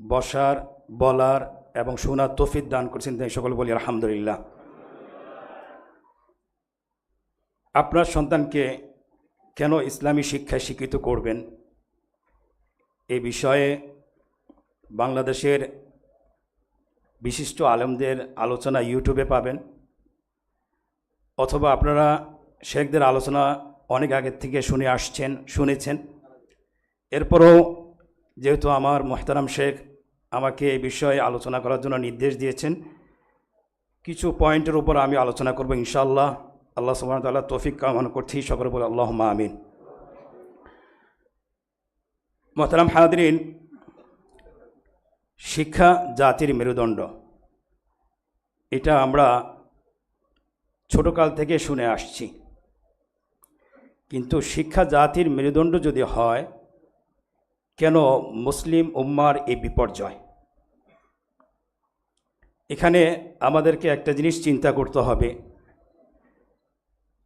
বসার, বলার এবং শোনার তৌফিক দান করছেন তাই সকল বলি, আলহামদুলিল্লাহ। আপনার সন্তানকে কেন ইসলামী শিক্ষায় শিক্ষিত করবেন? এ বিষয়ে বাংলাদেশের বিশিষ্ট আলেমদের আলোচনা ইউটিউবে পাবেন, অথবা আপনারা শেখদের আলোচনা অনেক আগের থেকে শুনে আসছেন, শুনেছেন। এরপরও যেহেতু আমার মোহতারাম শেখ আমাকে এই বিষয়ে আলোচনা করার জন্য নির্দেশ দিয়েছেন। কিছু পয়েন্টের উপর আমি আলোচনা করব ইনশাআল্লাহ। আল্লাহ সুবাহ তাল্লাহ তৌফিক কামনা করছি। সকলে বলে আল্লাহ আমিন। মোহতারাম হাজরিন, শিক্ষা জাতির মেরুদণ্ড। এটা আমরা ছোটকাল থেকে শুনে আসছি। কিন্তু শিক্ষা জাতির মেরুদণ্ড যদি হয় কেন মুসলিম উম্মার এই বিপর্যয়? এখানে আমাদেরকে একটা জিনিস চিন্তা করতে হবে।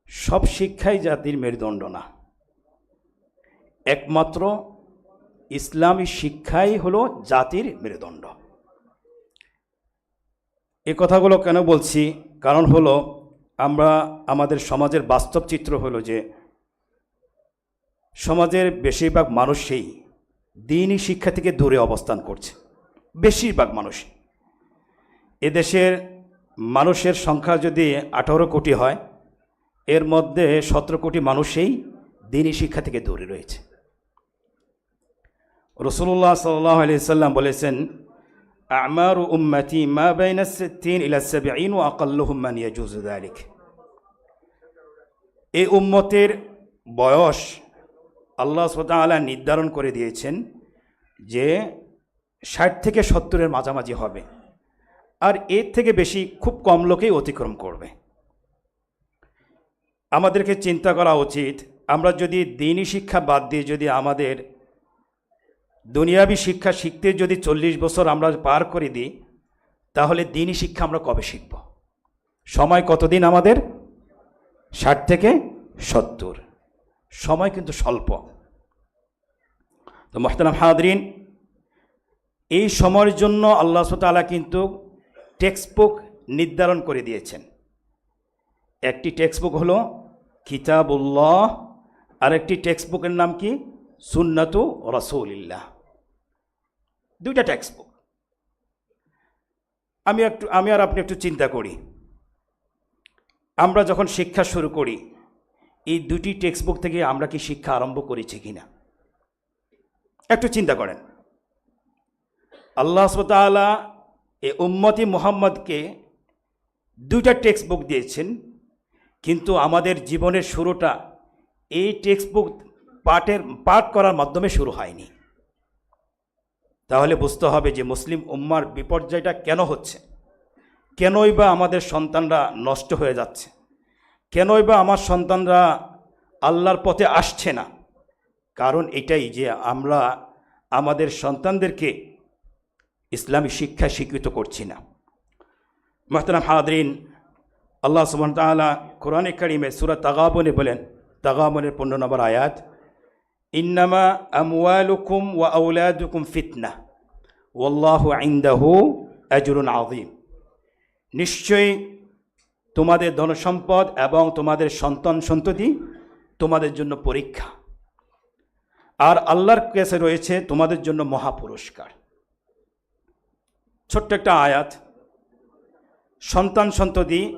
সব শিক্ষাই জাতির মেরুদণ্ড না একমাত্র ইসলামী শিক্ষাই হলো জাতির মেরুদণ্ড। এ কথাগুলো কেন বলছি? কারণ হলো আমরা, আমাদের সমাজের বাস্তব চিত্র হলো যে সমাজের বেশিরভাগ মানুষই দিনই শিক্ষা থেকে দূরে অবস্থান করছে। বেশিরভাগ মানুষ এদেশের মানুষের সংখ্যা যদি আঠারো কোটি হয়, এর মধ্যে সতেরো কোটি মানুষই দিনই শিক্ষা থেকে দূরে রয়েছে। রসুল্লাহ সাল্লাহ সাল্লাম বলেছেন, আমার উম্মতি মা বাইনাসিন ইলাসাবিন ও আকাল্লুহুম্মান ইয়াজুজ এই উম্মতের বয়স আল্লাহ তাআলা নির্ধারণ করে দিয়েছেন যে ষাট থেকে সত্তরের মাঝামাঝি হবে। আর এর থেকে বেশি খুব কম লোকেই অতিক্রম করবে। আমাদেরকে চিন্তা করা উচিত, আমরা যদি দিনই শিক্ষা বাদ দিয়ে যদি আমাদের দুনিয়াবি শিক্ষা শিখতে যদি চল্লিশ বছর আমরা পার করে দিই, তাহলে দিনই শিক্ষা আমরা কবে শিখব? সময় কতদিন আমাদের? ষাট থেকে সত্তর। সময় কিন্তু স্বল্প। তো মোহতারাম হাদরিন এই সময়ের জন্য আল্লাহ তালা কিন্তু টেক্সট বুক নির্ধারণ করে দিয়েছেন। একটি টেক্সট বুক হলো কিতাবুল্লাহ আর একটি টেক্সট বুকের নাম কি? সুন্নাতু রসৌলিল্লাহ। দুইটা টেক্সট বুক আমি একটু, আমি আর আপনি একটু চিন্তা করি। আমরা যখন শিক্ষা শুরু করি এই দুটি টেক্সট বুক থেকে আমরা কি শিক্ষা আরম্ভ করেছি কিনা? একটু চিন্তা করেন। আল্লাহ তালা এ উম্মতি মোহাম্মদকে দুইটা টেক্সট বুক দিয়েছেন, কিন্তু আমাদের জীবনের শুরুটা এই টেক্সট বুক পাঠের, পাঠ করার মাধ্যমে শুরু হয়নি। তাহলে বুঝতে হবে যে মুসলিম উম্মার বিপর্যয়টা কেন হচ্ছে? কেনই বা আমাদের সন্তানরা নষ্ট হয়ে যাচ্ছে? কেনই বা আমার সন্তানরা আল্লাহর পথে আসছে না? কারণ এটাই যে আমরা আমাদের সন্তানদেরকে ইসলামী শিক্ষা শিক্ষিত করছি না। মাহতারাম হাদরিন আল্লাহ সুবহান তাআলা কোরআনে কারিমে সুরা তাগাবনে বলেন, তাগাবনের পনেরো নম্বর আয়াত, ইন্নামা আমওয়ালুকুম ওয়া আউলাদুকুম ফিতনা, ওয়াল্লাহু ইনদাহু আজরুন আযীম। নিশ্চয়ই তোমাদের ধনসম্পদ এবং তোমাদের সন্তান সন্ততি তোমাদের জন্য পরীক্ষা। আর আল্লাহর কাছে রয়েছে তোমাদের জন্য মহা পুরস্কার ছোট্ট একটা আয়াত। সন্তান সন্ততি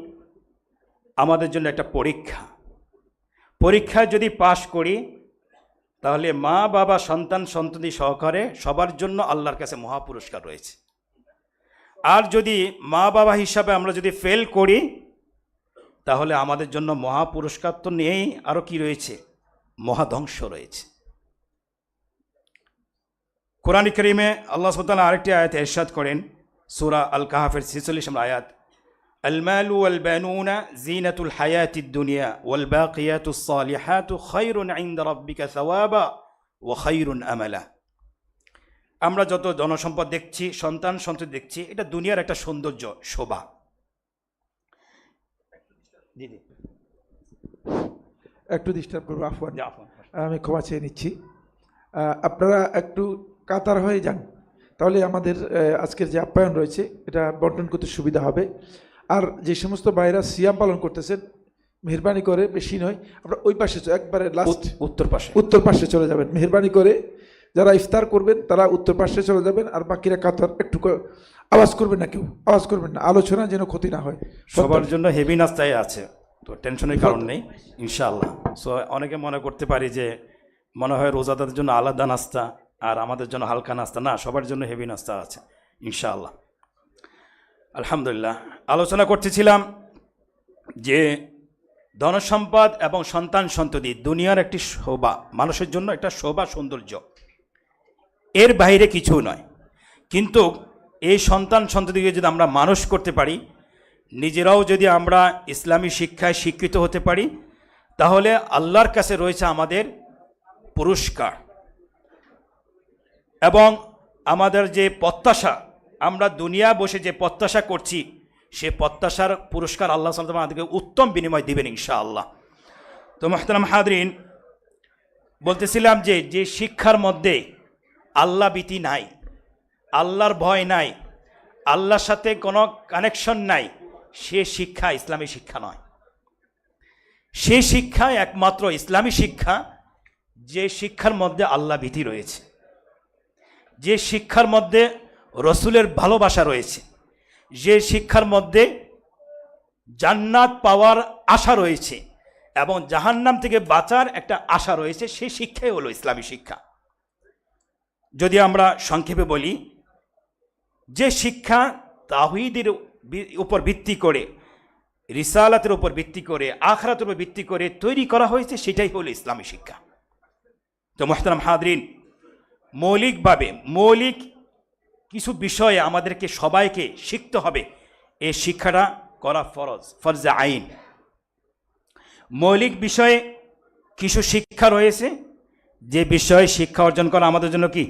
আমাদের জন্য একটা পরীক্ষা। পরীক্ষায় যদি পাশ করি, তাহলে মা, বাবা, সন্তান সন্ততি সহকারে সবার জন্য আল্লাহর কাছে মহাপুরস্কার রয়েছে। আর যদি মা, বাবা হিসাবে আমরা যদি ফেল করি তাহলে আমাদের জন্য মহাপুরস্কার তো নেই আরও কি রয়েছে মহাধ্বংস রয়েছে কোরআন করিমে আল্লাহ সুলতান আরেকটি আয়াত এরশাদ করেন সুরা আল কাহাফের ছেচল্লিশ নম্বর আয়াত المال والبنون زينة الحياة الدنيا والباقيات الصالحات خير عند ربك ثوابا وخير أملا আমরা যত জনসম্পদ দেখছি সন্তান সন্ততি দেখছি এটা দুনিয়ার একটা সৌন্দর্য শোভা দিদি একটু ডিস্টার্ব করব আফওয়ান। আমি ক্ষমা চেয়ে নিচ্ছি। আপনারা একটু কাতার হয়ে যান। তাহলে আমাদের আজকের যে আপ্যায়ন রয়েছে এটা বন্টন করতে সুবিধা হবে। আর যে সমস্ত ভাইরা সিয়াম পালন করতেছেন মেহরবানি করে বেশি নয় আমরা ওই পাশে একবারে লাস্ট উত্তর পাশে। উত্তর পাশে চলে যাবেন। মেহরবানি করে যারা ইফতার করবেন, তারা উত্তর পাশে চলে যাবেন আর বাকিরা কাতার একটু আওয়াজ করবেন না কেউ, আওয়াজ করবেন না। আলোচনা যেন ক্ষতি না হয়। সবার জন্য হেভি নাস্তায় আছে, তো টেনশনের কারণ নেই, ইনশাআল্লাহ। সো অনেকে মনে করতে পারি যে, মনে হয় রোজাদারদের জন্য আলাদা নাস্তা আর আমাদের জন্য হালকা নাস্তা। না, সবার জন্য হেভি নাস্তা আছে, ইনশাআল্লাহ। আলহামদুলিল্লাহ। আলোচনা করতেছিলাম যে, ধনসম্পদ এবং সন্তান সন্ততি দুনিয়ার একটি শোভা, মানুষের জন্য একটা শোভা সৌন্দর্য। এর বাইরে কিছু নয়। কিন্তু এই সন্তান সন্ততিকে যদি আমরা মানুষ করতে পারি, নিজেরাও যদি আমরা ইসলামী শিক্ষায় শিক্ষিত হতে পারি, তাহলে আল্লাহর কাছে রয়েছে আমাদের পুরস্কার। এবং আমাদের যে প্রত্যাশা, আমরা দুনিয়া বসে যে প্রত্যাশা করছি, সে প্রত্যাশার পুরস্কার আল্লাহ সাল্লাম আমাদেরকে উত্তম বিনিময় দিবেন ইনশাআল্লাহ। তো মোহতারাম হাদরিন বলতেছিলাম যে যে শিক্ষার মধ্যে আল্লাহ ভীতি নাই, আল্লাহর ভয় নাই, আল্লাহর সাথে কোনো কানেকশন নাই। সে শিক্ষা ইসলামী শিক্ষা নয়। সে শিক্ষা একমাত্র ইসলামী শিক্ষা, যে শিক্ষার মধ্যে আল্লাহ ভীতি রয়েছে। যে শিক্ষার মধ্যে রসুলের ভালোবাসা রয়েছে। যে শিক্ষার মধ্যে জান্নাত পাওয়ার আশা রয়েছে এবং জাহান্নাম থেকে বাঁচার একটা আশা রয়েছে সেই শিক্ষাই হলো ইসলামী শিক্ষা। যদি আমরা সংক্ষেপে বলি, যে শিক্ষা তাহিদের উপর ভিত্তি করে, রিসালাতের উপর ভিত্তি করে, আখরাতের উপর ভিত্তি করে তৈরি করা হয়েছে, সেটাই হলো ইসলামী শিক্ষা। তো মোহতারাম হাদরিন মৌলিকভাবে, মৌলিক কিছু বিষয়ে আমাদেরকে সবাইকে শিখতে হবে, এই শিক্ষাটা করা ফরজ, ফরজে আইন। মৌলিক বিষয়ে কিছু শিক্ষা রয়েছে, যে বিষয়ে শিক্ষা অর্জন করা আমাদের জন্য কি?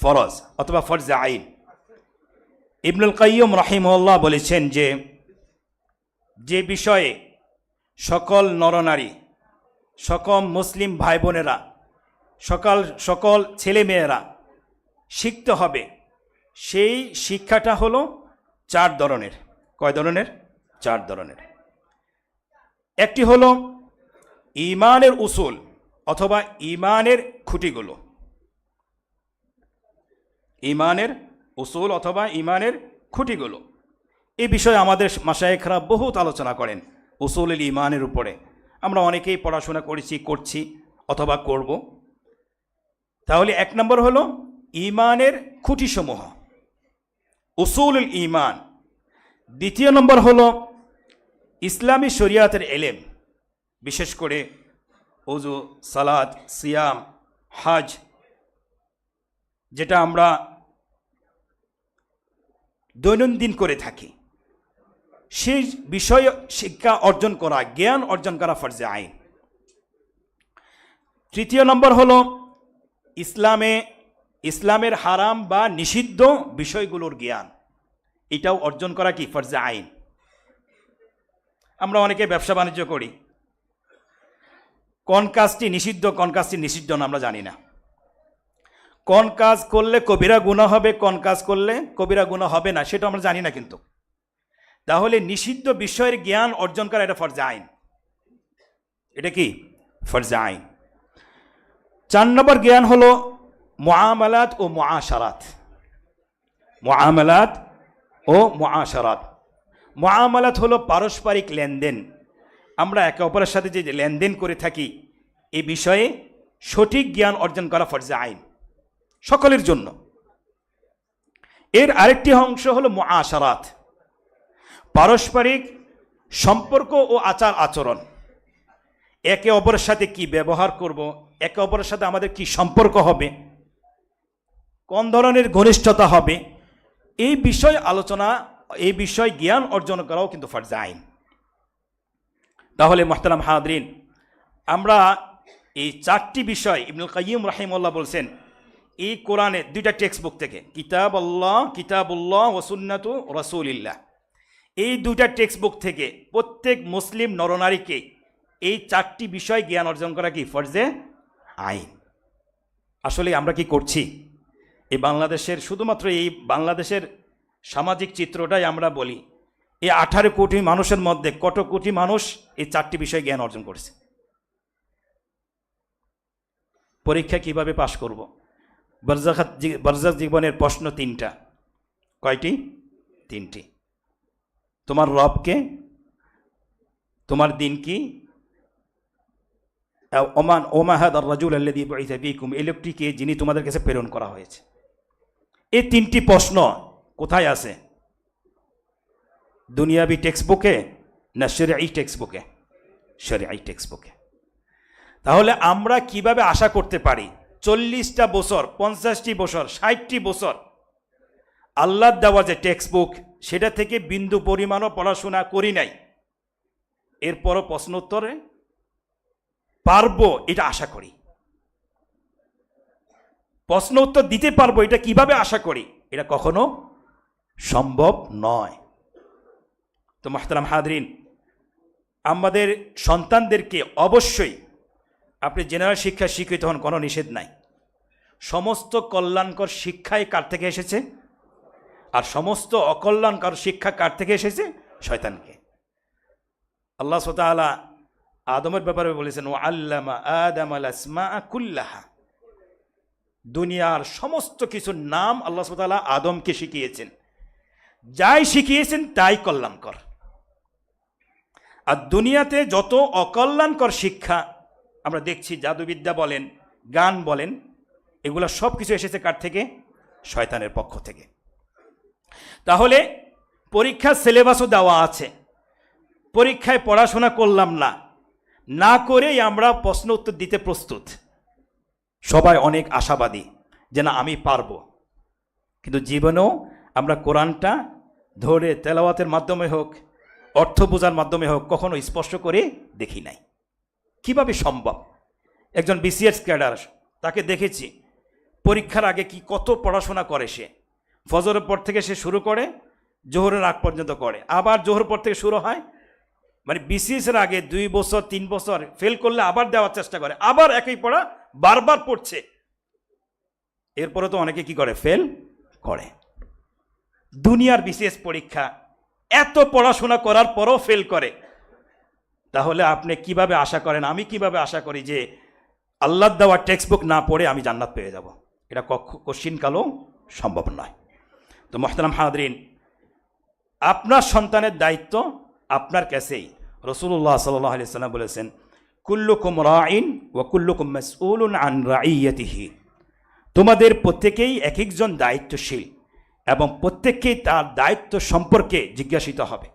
ফরজ অথবা ফরজে আইন। ইবনুল কাইয়ুম রাহিমউল্লাহ বলেছেন যে যে বিষয়ে সকল নরনারী, সকল মুসলিম ভাই বোনেরা সকল সকল ছেলেমেয়েরা শিখতে হবে, সেই শিক্ষাটা হলো চার ধরনের। কয় ধরনের? চার ধরনের। একটি হলো ইমানের উসুল অথবা ইমানের খুঁটিগুলো। ইমানের উসুল অথবা ইমানের খুঁটিগুলো। এই বিষয়ে আমাদের মাসায়েখরা বহুত আলোচনা করেন উসুল ইমানের উপরে। আমরা অনেকেই পড়াশোনা করেছি, করছি অথবা করব। তাহলে এক নম্বর হলো ইমানের খুঁটিসমূহ। উসুল ইমান। দ্বিতীয় নম্বর হলো ইসলামী শরিয়াতের এলেম। বিশেষ করে ওজু সালাদ সিয়াম, হাজ, যেটা আমরা দৈনন্দিন করে থাকি। সেই বিষয়ে শিক্ষা অর্জন করা, জ্ঞান অর্জন করা ফরজে আইন। তৃতীয় নম্বর হলো, ইসলামে, ইসলামের হারাম বা নিষিদ্ধ বিষয়গুলোর জ্ঞান। এটাও অর্জন করা কি? ফরজে আইন। আমরা অনেকে ব্যবসা বাণিজ্য করি। কোন কাজটি নিষিদ্ধ কোন কাজটি নিষিদ্ধ না, আমরা জানি না। কোন কাজ করলে কবিরা গুণা হবে, কোন কাজ করলে কবিরা গুণা হবে না, সেটা আমরা জানি না কিন্তু। তাহলে নিষিদ্ধ বিষয়ের জ্ঞান অর্জন করা এটা ফরজে আইন। এটা কি? ফরজে আইন। চার নম্বর জ্ঞান হলো মুআমালাত ও মুআশারাত। মুআমালাত ও মুআশারাত। মুআমালাত হলো পারস্পরিক লেনদেন। আমরা একে অপরের সাথে যে লেনদেন করে থাকি, এ বিষয়ে সঠিক জ্ঞান অর্জন করা ফরজে আইন। সকলের জন্য। এর আরেকটি অংশ হলো মুআশারাত, পারস্পরিক সম্পর্ক ও আচার আচরণ। একে অপরের সাথে কি ব্যবহার করব, একে অপরের সাথে আমাদের কি সম্পর্ক হবে, কোন ধরনের ঘনিষ্ঠতা হবে, এই বিষয় আলোচনা, এই বিষয় জ্ঞান অর্জন করাও কিন্তু ফরজে আইন। তাহলে মোহতারাম হাদরিন আমরা এই চারটি বিষয় ইবনুল কাইম রাহিমুল্লাহ বলছেন এই কোরআনে দুইটা টেক্সট বুক থেকে কিতাব আল্লাহ কিতাবুল্লাহ ওসুন্নাতু রসুলিল্লাহ। এই দুইটা টেক্সট বুক থেকে প্রত্যেক মুসলিম নরনারীকে এই চারটি বিষয় জ্ঞান অর্জন করা কি? ফরজে আইন। আসলে আমরা কি করছি? এই বাংলাদেশের, শুধুমাত্র এই বাংলাদেশের সামাজিক চিত্রটাই আমরা বলি, এই আঠারো কোটি মানুষের মধ্যে কত কোটি মানুষ এই চারটি বিষয়ে জ্ঞান অর্জন করছে? পরীক্ষা কীভাবে পাশ করব? বরজাখাত বরজাখ জীবনের প্রশ্ন তিনটা। কয়টি? তিনটি। তোমার রবকে? তোমার দিন কি? ওমান ওমাহাদ আর রাজুল আল্লাদি বিকুম যিনি তোমাদের কাছে প্রেরণ করা হয়েছে। এই তিনটি প্রশ্ন কোথায় আছে? দুনিয়াবি টেক্সট বুকে না শরিয়াই টেক্সট বুকে শরিয়াই টেক্সট বুকে তাহলে আমরা কীভাবে আশা করতে পারি চল্লিশটা বছর, পঞ্চাশটি বছর, ষাটটি বছর। আল্লাহর দেওয়া যে টেক্সট বুক সেটা থেকে বিন্দু পরিমাণও পড়াশোনা করি নাই। এরপরও প্রশ্ন উত্তরে, পারব এটা আশা করি। প্রশ্ন উত্তর দিতে পারব এটা কীভাবে আশা করি, এটা কখনো সম্ভব নয়। তো মাহতারাম হাদরিন আমাদের সন্তানদেরকে অবশ্যই আপনি জেনারেল শিক্ষা শিক্ষিত হন, কোনো নিষেধ নাই। সমস্ত কল্যাণকর শিক্ষাই কার থেকে এসেছে? আর সমস্ত অকল্যাণকর শিক্ষা কার থেকে এসেছে? শয়তানকে। আল্লাহ তাআলা আদমের ব্যাপারে বলেছেন ও আল্লামা আদম আল আসমা দুনিয়ার সমস্ত কিছুর নাম আল্লাহ তাআলা আদমকে শিখিয়েছেন। যাই শিখিয়েছেন, তাই কল্যাণকর। আর দুনিয়াতে যত অকল্যাণকর শিক্ষা আমরা দেখছি জাদুবিদ্যা বলেন, গান বলেন, এগুলো সব কিছু এসেছে কার থেকে? শয়তানের পক্ষ থেকে। তাহলে পরীক্ষার সিলেবাসও দেওয়া আছে। পরীক্ষায় পড়াশোনা করলাম না। না করেই আমরা প্রশ্ন উত্তর দিতে প্রস্তুত। সবাই অনেক আশাবাদী যে না, আমি পারব। কিন্তু জীবনেও আমরা কোরআনটা ধরে তেলাওয়াতের মাধ্যমে হোক, অর্থ বোঝার মাধ্যমে হোক, কখনো স্পষ্ট করে দেখি নাই। কীভাবে সম্ভব? একজন বিসিএস ক্যাডার তাকে দেখেছি। পরীক্ষার আগে কি কত পড়াশোনা করে সে? ফজরের পর থেকে সে শুরু করে, জোহরের আগ পর্যন্ত করে। আবার জোহর পর থেকে শুরু হয় মানে বিসিএস এর আগে দুই বছর, তিন বছর ফেল করলে আবার দেওয়ার চেষ্টা করে। আবার একই পড়া বারবার পড়ছে। এরপরে তো অনেকে কি করে? ফেল করে। দুনিয়ার বিসিএস পরীক্ষা, এত পড়াশোনা করার পরও ফেল করে। তাহলে আপনি কীভাবে আশা করেন? আমি কীভাবে আশা করি যে আল্লাহ দেওয়া টেক্সট বুক না পড়ে আমি জান্নাত পেয়ে যাব? এটা কক্ষ কোশ্চিনকালও সম্ভব নয়। তো মোহতারাম হাদরিন আপনার সন্তানের দায়িত্ব আপনার কাছেই। রসুল্লাহ সাল্লাহ আলি সাল্লাম বলেছেন, কুল্লুকুম রাইন ও কুল্লুকুম মাসউলুন আন রাইয়াতিহি তোমাদের প্রত্যেকেই এক একজন দায়িত্বশীল এবং প্রত্যেককেই তার দায়িত্ব সম্পর্কে জিজ্ঞাসিত হবে।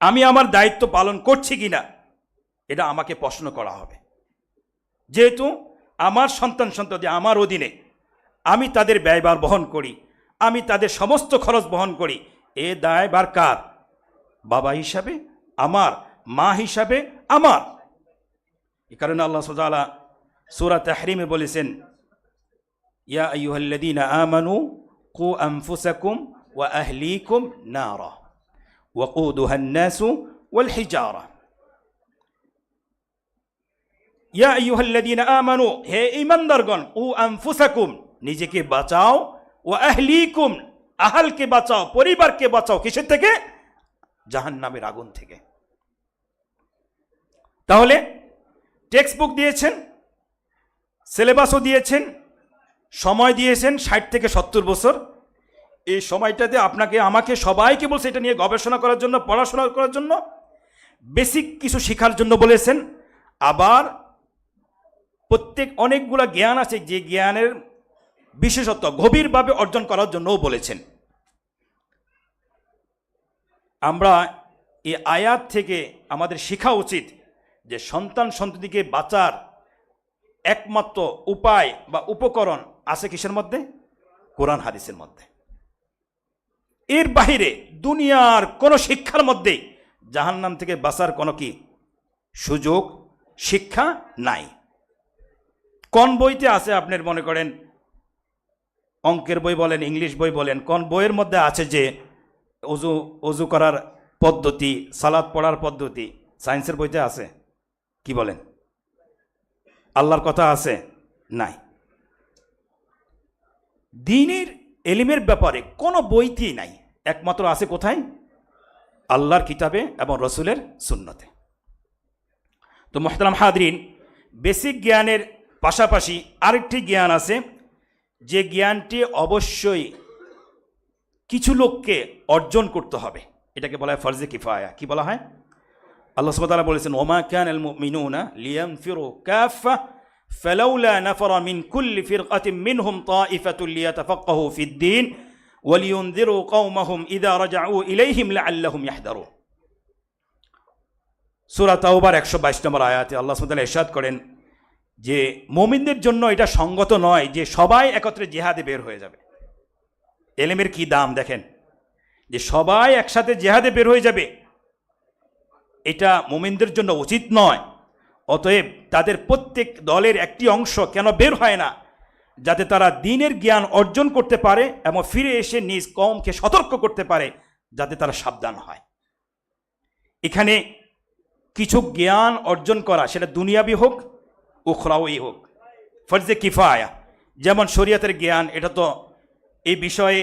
আমি আমার দায়িত্ব পালন করছি কিনা, এটা আমাকে প্রশ্ন করা হবে। যেহেতু আমার সন্তান সন্ততি আমার অধীনে, আমি তাদের ব্যয়বার বহন করি, আমি তাদের সমস্ত খরচ বহন করি, এ দায়বার কার? বাবা হিসাবে, আমার, মা হিসাবে, আমার। এ কারণে আল্লাহ সোজালা সুরা তাহরিমে বলেছেন, ইয়া আইয়ুহাল্লাযীনা আমানু কু আনফুসাকুম ওয়া আহলিকুম নারা। ওয়াকুদুহা الناس والحجارة ইয়া আইয়ুহাল্লাযীনা আমানু হে ঈমানদারগণ উ আনফুসাকুম নিজেকে বাঁচাও ও আহলিকুম আহালকে বাঁচাও পরিবারকে বাঁচাও কিসের থেকে জাহান্নামের আগুন থেকে তাহলে টেক্সট বুক দিয়েছেন সিলেবাসও দিয়েছেন সময় দিয়েছেন ষাট থেকে সত্তর বছর এই সময়টাতে আপনাকে, আমাকে সবাইকে বলছে এটা নিয়ে গবেষণা করার জন্য, পড়াশোনা করার জন্য। বেসিক কিছু শেখার জন্য বলেছেন। আবার প্রত্যেক অনেকগুলা জ্ঞান আছে, যে জ্ঞানের বিশেষত্ব গভীরভাবে অর্জন করার জন্যও বলেছেন। আমরা এই আয়াত থেকে আমাদের শেখা উচিত যে সন্তান সন্ততিকে বাঁচার একমাত্র উপায় বা উপকরণ আছে কিসের মধ্যে? কোরআন হাদিসের মধ্যে। এর বাহিরে দুনিয়ার কোনো শিক্ষার মধ্যে জাহান্নাম থেকে বাঁচার কোনো কি সুযোগ, শিক্ষা নাই। কোন বইতে আছে আপনার মনে করেন? অঙ্কের বই বলেন, ইংলিশ বই বলেন, কোন বইয়ের মধ্যে আছে যে অজু অজু করার পদ্ধতি, সালাদ পড়ার পদ্ধতি, সায়েন্সের বইতে আছে? কি বলেন? আল্লাহর কথা আছে? নাই। দিনের এলিমের ব্যাপারে কোনো বইতেই নাই। একমাত্র আছে কোথায়? আল্লাহর কিতাবে এবং রসুলের সুন্নতে। তো মোহতারাম হাদরিন বেসিক জ্ঞানের পাশাপাশি আরেকটি জ্ঞান আছে, যে জ্ঞানটি অবশ্যই কিছু লোককে অর্জন করতে হবে। এটাকে বলা হয় ফরজে কিফায়া। কি বলা হয়? আল্লাহ সুবতালা বলেছেন, ওমা ক্যান আল মিনুনা লিয়াম ফিরো কাফা فلولا نفر من كل فرقة منهم طائفة ليتفقهوا في الدين ولينذروا قومهم إذا رجعوا إليهم لعلهم يحذرون সুরা তাওবার একশো বাইশ নম্বর আয়াতে আল্লাহ সুবতালা ইরশাদ করেন যে মোমিনদের জন্য এটা সঙ্গত নয় যে সবাই একত্রে জেহাদে বের হয়ে যাবে এলেমের কি দাম দেখেন যে সবাই একসাথে জেহাদে বের হয়ে যাবে এটা মোমিনদের জন্য উচিত নয় অতএব তাদের প্রত্যেক দলের একটি অংশ কেন বের হয় না, যাতে তারা দিনের জ্ঞান অর্জন করতে পারে এবং ফিরে এসে নিজ কমকে সতর্ক করতে পারে, যাতে তারা সাবধান হয়। এখানে কিছু জ্ঞান অর্জন করা, সেটা দুনিয়াবি হোক ও উখরাওই হোক। ফরজে কিফায়া, যেমন শরীয়তের জ্ঞান, এটা তো এই বিষয়ে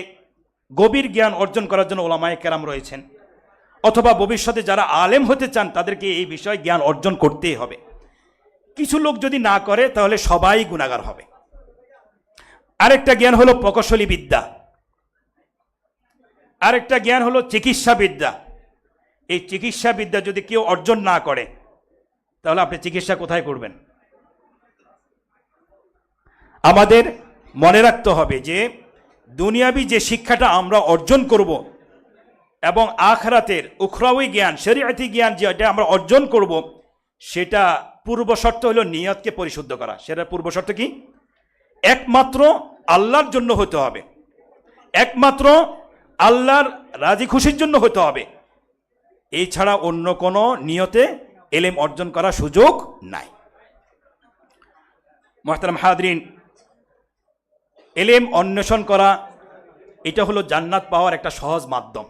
গভীর জ্ঞান অর্জন করার জন্য ওলামায় কেরাম রয়েছেন। অথবা ভবিষ্যতে যারা আলেম হতে চান, তাদেরকে এই বিষয়ে জ্ঞান অর্জন করতেই হবে। কিছু লোক যদি না করে, তাহলে সবাই গুণাগার হবে। আরেকটা জ্ঞান হলো প্রকৌশলী বিদ্যা। আরেকটা জ্ঞান হলো চিকিৎসা বিদ্যা। এই চিকিৎসা বিদ্যা যদি কেউ অর্জন না করে, তাহলে আপনি চিকিৎসা কোথায় করবেন? আমাদের মনে রাখতে হবে যে, দুনিয়াবি যে শিক্ষাটা আমরা অর্জন করব এবং আখরাতের উখরাউই জ্ঞান, শরীয়তি জ্ঞান যেটা আমরা অর্জন করব, সেটা পূর্ব শর্ত হলো নিয়তকে পরিশুদ্ধ করা। সেটার পূর্ব শর্ত কি? একমাত্র আল্লাহর জন্য হতে হবে। একমাত্র আল্লাহর রাজি খুশির জন্য হতে হবে। এই ছাড়া অন্য কোনো নিয়তে এলেম অর্জন করার সুযোগ নাই। মহতারাম হাদরিন এলেম অন্বেষণ করা, এটা হলো জান্নাত পাওয়ার একটা সহজ মাধ্যম।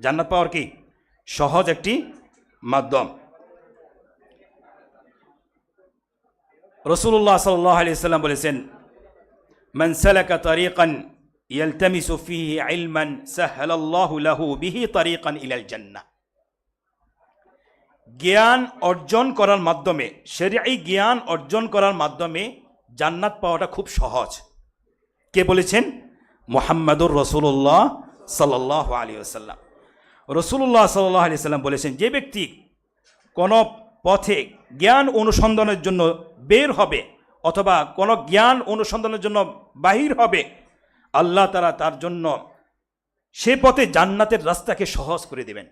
জান্নাত পাওয়ার কি? সহজ একটি মাধ্যম। রসুল্লাহ সাল্লাম বলেছেন মনসালাকা তরিকান জ্ঞান অর্জন করার মাধ্যমে এই জ্ঞান অর্জন করার মাধ্যমে জান্নাত পাওয়াটা খুব সহজ। কে বলেছেন? মোহাম্মদুর রসুল্লাহ সাল্লাহ আলী আসাল্লাম রসুল্লাহ সাল্লাহ আলি সাল্লাম বলেছেন, যে ব্যক্তি কোনো পথে জ্ঞান অনুসন্ধানের জন্য বের হবে অথবা কোনো জ্ঞান অনুসন্ধানের জন্য বাহির হবে, আল্লাহ তারা তার জন্য সে পথে জান্নাতের রাস্তাকে সহজ করে দেবেন।